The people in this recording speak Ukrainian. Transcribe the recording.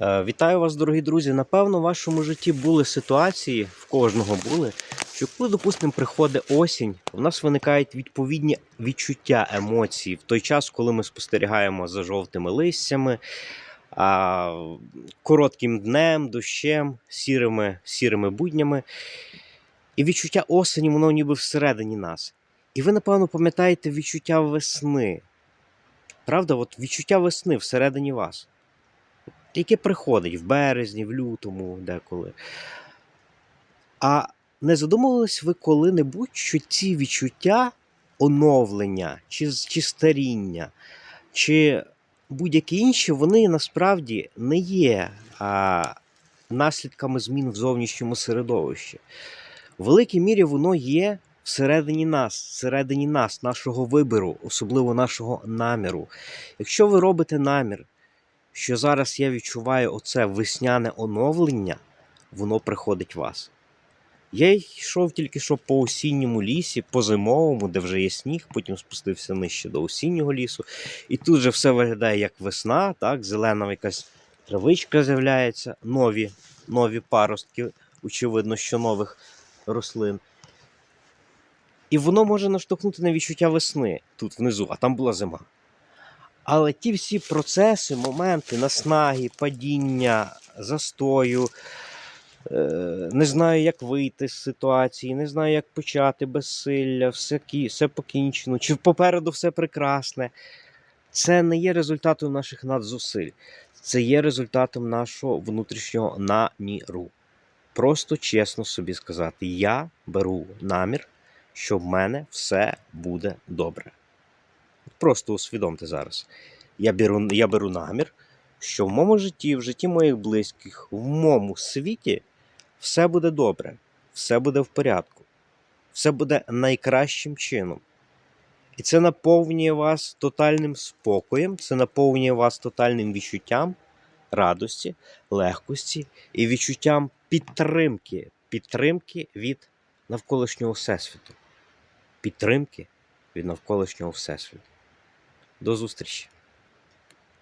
Е, Вітаю вас, дорогі друзі. Напевно, в вашому житті були ситуації, в кожного були, що коли, допустимо, приходить осінь, у нас виникають відповідні відчуття, емоції в той час, коли ми спостерігаємо за жовтими листями, коротким днем, дощем, сірими, сірими буднями. І відчуття осені, воно ніби всередині нас. І ви, напевно, пам'ятаєте відчуття весни. Правда, от відчуття весни всередині вас яке приходить в березні, в лютому, деколи. А не задумувались ви коли-небудь, що ці відчуття оновлення, чи, чи старіння, чи будь-які інші, вони насправді не є а, наслідками змін в зовнішньому середовищі. В великій мірі воно є всередині нас, всередині нас, нашого вибору, особливо нашого наміру. Якщо ви робите намір, що зараз я відчуваю оце весняне оновлення, воно приходить вас. Я йшов тільки що по осінньому лісі, по зимовому, де вже є сніг, потім спустився нижче до осіннього лісу. І тут же все виглядає як весна, так, зелена якась травичка з'являється, нові, нові паростки, очевидно, що нових рослин. І воно може наштовхнути на відчуття весни тут внизу, а там була зима. Але ті всі процеси, моменти наснаги, падіння, застою, е, не знаю, як вийти з ситуації, не знаю, як почати безсилля, все, все покінчено, чи попереду все прекрасне. Це не є результатом наших надзусиль, це є результатом нашого внутрішнього наміру. Просто чесно собі сказати: я беру намір, що в мене все буде добре. Просто усвідомте зараз. Я беру, я беру намір, що в моєму житті, в житті моїх близьких, в моєму світі все буде добре, все буде в порядку, все буде найкращим чином. І це наповнює вас тотальним спокоєм, це наповнює вас тотальним відчуттям радості, легкості і відчуттям підтримки, підтримки від навколишнього всесвіту. Підтримки від навколишнього всесвіту. До зустрічі!